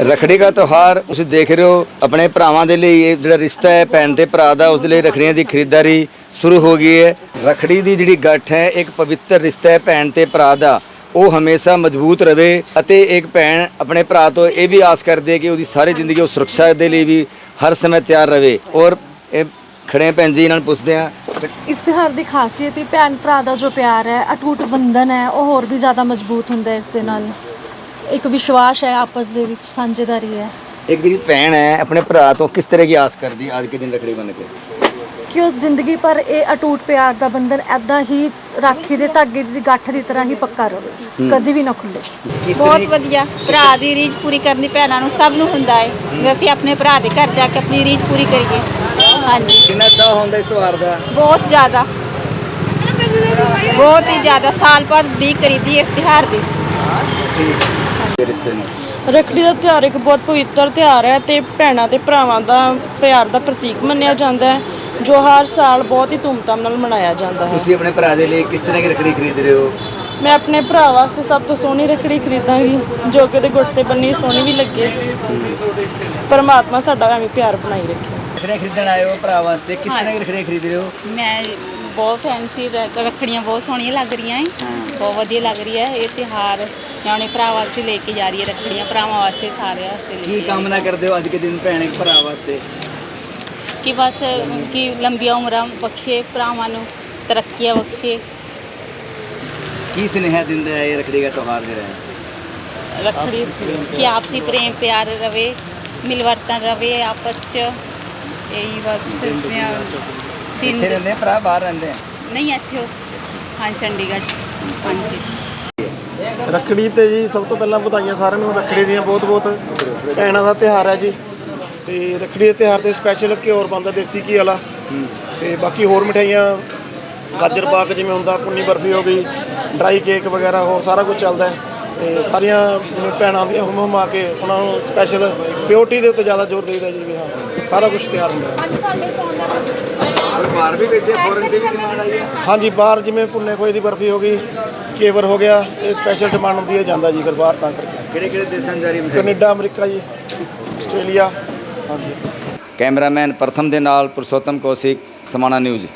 ਰਖੜੀ ਦਾ ਤਿਉਹਾਰ, ਤੁਸੀਂ ਦੇਖ ਰਹੇ ਹੋ ਆਪਣੇ ਭਰਾਵਾਂ ਦੇ ਲਈ ਇਹ ਜਿਹੜਾ ਰਿਸ਼ਤਾ ਹੈ, ਭੈਣ ਤੇ ਭਰਾ ਦਾ, ਉਸ ਦੇ ਲਈ ਰਖੜੀਆਂ ਦੀ ਖਰੀਦਦਾਰੀ ਸ਼ੁਰੂ ਹੋ ਗਈ ਹੈ। ਰਖੜੀ ਦੀ ਜਿਹੜੀ ਗੱਠ ਹੈ, ਇੱਕ ਪਵਿੱਤਰ ਰਿਸ਼ਤਾ ਹੈ ਭੈਣ ਤੇ ਭਰਾ ਦਾ। ਉਹ ਹਮੇਸ਼ਾ ਮਜ਼ਬੂਤ ਰਵੇ ਅਤੇ ਇੱਕ ਭੈਣ ਆਪਣੇ ਭਰਾ ਤੋਂ ਇਹ ਵੀ ਆਸ ਕਰਦੀ ਹੈ ਕਿ ਉਹਦੀ ਸਾਰੀ ਜ਼ਿੰਦਗੀ ਉਹ ਸੁਰੱਖਿਆ ਦੇ ਲਈ ਵੀ ਹਰ ਸਮੇਂ ਤਿਆਰ ਰਵੇ ਔਰ ਇਹ ਖੜੇ ਭੈਣ ਜੀ ਇਹਨਾਂ ਨੂੰ ਪੁੱਛਦੇ ਆ ਇਸ ਤਿਉਹਾਰ ਦੀ ਖਾਸੀਅਤ ਹੀ ਭੈਣ ਭਰਾ ਦਾ ਜੋ ਪਿਆਰ ਹੈ, ਅਟੂਟ ਬੰਧਨ ਹੈ, ਉਹ ਹੋਰ ਵੀ ਜ਼ਿਆਦਾ ਮਜ਼ਬੂਤ ਹੁੰਦਾ ਹੈ ਇਸ ਦੇ ਨਾਲ। ਇੱਕ ਵਿਸ਼ਵਾਸ ਹੈ ਆਪਸ ਦੇ ਵਿੱਚ ਸਾਂਝੇਦਾਰੀ ਹੈ। ਇੱਕ ਜਿਹੜੀ ਭੈਣ ਹੈ ਆਪਣੇ ਭਰਾ ਤੋਂ ਕਿਸ ਤਰ੍ਹਾਂ ਦੀ ਆਸ ਕਰਦੀ ਹੈ ਅੱਜ ਕੇ ਦਿਨ ਰਖੜੀ ਬਣ ਕੇ? ਕਿ ਉਸ ਜ਼ਿੰਦਗੀ ਪਰ ਇਹ ਅਟੂਟ ਪਿਆਰ ਦਾ ਬੰਧਨ ਐਦਾਂ ਹੀ ਰਾਖੀ ਦੇ ਧਾਗੇ ਦੀ ਗੱਠ ਦੀ ਤਰ੍ਹਾਂ ਹੀ ਪੱਕਾ ਰਹੇ ਕਦੀ ਵੀ ਨਾ ਖੁੱਲੇ। ਕਿਸ ਬਹੁਤ ਤਰ੍ਹਾਂ ਵਧੀਆ। ਭਰਾ ਦੀ ਰੀਝ ਪੂਰੀ ਕਰਨੀ ਭੈਣਾਂ ਨੂੰ ਸਭ ਨੂੰ ਹੁੰਦਾ ਹੈ ਵੀ ਅਸੀਂ ਆਪਣੇ ਭਰਾ ਦੇ ਘਰ ਜਾ ਕੇ ਆਪਣੀ ਰੀਝ ਪੂਰੀ ਕਰੀਏ। ਹਾਂਜੀ। ਕਿੰਨਾ ਚਾਹ ਹੁੰਦਾ ਇਸ ਤਿਉਹਾਰ ਦਾ? ਬਹੁਤ ਜ਼ਿਆਦਾ। ਬਹੁਤ ਹੀ ਜ਼ਿਆਦਾ। ਸਾਲ ਬਾਅਦ ਉਡੀਕ ਕਰੀਦੀ ਇਸ ਤਿਉਹਾਰ ਦੀ। ਰਿਸ਼ਤੇ ਨੂੰ? ਰੱਖੜੀ ਦਾ ਤਿਉਹਾਰ ਇੱਕ ਬਹੁਤ ਪਵਿੱਤਰ ਤਿਉਹਾਰ ਹੈ ਤੇ ਭੈਣਾਂ ਤੇ ਭਰਾਵਾਂ ਦਾ ਪਿਆਰ ਦਾ ਪ੍ਰਤੀਕ ਮੰਨਿਆ ਜਾਂਦਾ ਹੈ ਜੋ ਹਰ ਸਾਲ ਬਹੁਤ ਹੀ ਧੂਮਧਾਮ ਨਾਲ ਮਨਾਇਆ ਜਾਂਦਾ ਹੈ। ਤੁਸੀਂ ਆਪਣੇ ਭਰਾ ਦੇ ਲਈ ਕਿਸ ਤਰ੍ਹਾਂ ਦੀ ਰੱਖੜੀ ਖਰੀਦ ਰਹੇ ਹੋ? ਮੈਂ ਆਪਣੇ ਭਰਾ ਵਾਸਤੇ ਸਭ ਤੋਂ ਸੋਹਣੀ ਰੱਖੜੀ ਖਰੀਦਾਂਗੀ ਜੋ ਕਿ ਉਹਦੇ ਗੁੱਟ ਤੇ ਬੰਨੀ ਸੋਹਣੀ ਵੀ ਲੱਗੇ। ਪਰਮਾਤਮਾ ਸਾਡਾ ਐਵੇਂ ਪਿਆਰ ਬਣਾਈ ਰੱਖੇ। ਰੱਖੜੀਆਂ ਖਰੀਦਣ ਆਏ ਹੋ ਭਰਾ ਵਾਸਤੇ ਕਿਸ ਤਰ੍ਹਾਂ ਦੀ ਰੱਖੜੀਆਂ ਖਰੀਦ ਰਹੇ ਹੋ? ਮੈਂ ਬਹੁਤ ਫੈਂਸੀ ਰੱਖੜੀਆਂ ਬਹੁਤ ਸੋਹਣੀਆਂ ਲੱਗ ਰਹੀਆਂ ਹੈ। ਬਹੁਤ ਵਧੀਆ ਲੱਗ ਰਹੀ ਹੈ ਇਹ ਤਿਉਹਾਰ। ਮੈਂ ਆਪਣੇ ਭਰਾ ਵਾਸਤੇ ਲੈ ਕੇ ਜਾ ਰਹੀ ਹੈ ਰੱਖੜੀਆਂ ਭਰਾਵਾਂ ਵਾਸਤੇ ਸਾਰਿਆਂ ਵਾਸਤੇ ਲੈ ਕੀ ਕੇ। ਕਾਮਨਾ ਕਰਦੇ ਹੋ ਅੱਜ ਦੇ ਦਿਨ ਭੈਣ ਭਰਾ ਵਾਸਤੇ? ਕਿ ਬਸ ਕਿ ਲੰਬੀਆਂ ਉਮਰਾਂ ਬਖਸ਼ੇ ਭਰਾਵਾਂ ਨੂੰ ਤਰੱਕੀਆਂ ਬਖਸ਼ੇ। ਕੀ ਸੁਨੇਹਾ ਦਿੰਦਾ ਹੈ ਇਹ ਰੱਖੜੀ ਦਾ ਤਿਉਹਾਰ ਜਿਹੜਾ ਹੈ? ਰੱਖੜੀ ਕਿ ਆਪਸੀ ਪ੍ਰੇਮ ਪਿਆਰ ਰਵੇ ਮਿਲਵਰਤਨ ਰਵੇ ਆਪਸ ਚ। ਇਹੀ ਬਸ ਇੱਥੇ ਰਹਿੰਦੇ ਆ ਭਰਾ ਬਾਹਰ ਰਹਿੰਦੇ ਆ? ਨਹੀਂ ਇੱਥੇ ਹੋ ਹਾਂ ਚੰਡੀਗੜ੍ਹ। ਹਾਂਜੀ। ਰੱਖੜੀ ਤੇ ਜੀ ਸਭ ਤੋਂ ਪਹਿਲਾਂ ਵਧਾਈਆਂ ਸਾਰਿਆਂ ਨੂੰ ਰੱਖੜੀ ਦੀਆਂ ਬਹੁਤ-ਬਹੁਤ ਭੈਣਾਂ ਦਾ ਤਿਉਹਾਰ ਹੈ ਜੀ। ਤੇ ਰੱਖੜੀ ਦੇ ਤਿਉਹਾਰ ਤੇ ਸਪੈਸ਼ਲ ਘਿਓਰ ਬਣਦਾ ਦੇਸੀ ਘੀ ਵਾਲਾ। ਤੇ ਬਾਕੀ ਹੋਰ ਮਠਿਆਈਆਂ ਗਾਜਰ ਪਾਕ ਜਿਵੇਂ ਹੁੰਦਾ ਪੁੰਨੀ ਬਰਫੀ ਹੋ ਗਈ ਡਰਾਈ ਕੇਕ ਵਗੈਰਾ ਹੋਰ ਸਾਰਾ ਕੁਝ ਚੱਲਦਾ ਹੈ। ਤੇ ਸਾਰੀਆਂ ਭੈਣਾਂ ਦੀਆਂ ਹੁਮ ਹੁਮਾ ਕੇ ਉਹਨਾਂ ਨੂੰ ਸਪੈਸ਼ਲ ਪਿਓਰਟੀ ਦੇ ਉੱਤੇ ਜ਼ਿਆਦਾ ਜ਼ੋਰ ਦੇਈਦਾ ਜੀ ਵੀ ਹਾਂ ਸਾਰਾ ਕੁਝ ਤਿਆਰ ਹੁੰਦਾ। ਹੈ ਬਾਹਰ ਵੀ ਬੈਠੇ ਫੋਰਨ ਤੇ ਵੀ ਡਿਮਾਂਡ ਆਈ ਹੈ? ਹਾਂਜੀ ਬਾਹਰ ਜਿਵੇਂ ਭੁੰਨੇ ਖੋਏ ਦੀ ਬਰਫੀ ਹੋ ਗਈ ਕੇਵਰ ਹੋ ਗਿਆ ਇਹ ਸਪੈਸ਼ਲ ਡਿਮਾਂਡ ਹੁੰਦੀ ਹੈ ਜਾਂਦਾ ਜੀ ਫਿਰ ਬਾਹਰ ਤਾਂ ਕਰਕੇ। ਕਿਹੜੇ ਕਿਹੜੇ ਦੇਸ਼ਾਂ 'ਚ ਜਾ ਰਹੀ ਹੈ ਕੈਨੇਡਾ ਅਮਰੀਕਾ ਜੀ ਆਸਟ੍ਰੇਲੀਆ ਹਾਂਜੀ। ਕੈਮਰਾਮੈਨ ਪ੍ਰਥਮ ਦੇ ਨਾਲ ਪੁਰਸ਼ੋਤਮ ਕੌਸ਼ਿਕ ਸਮਾਣਾ ਨਿਊਜ਼।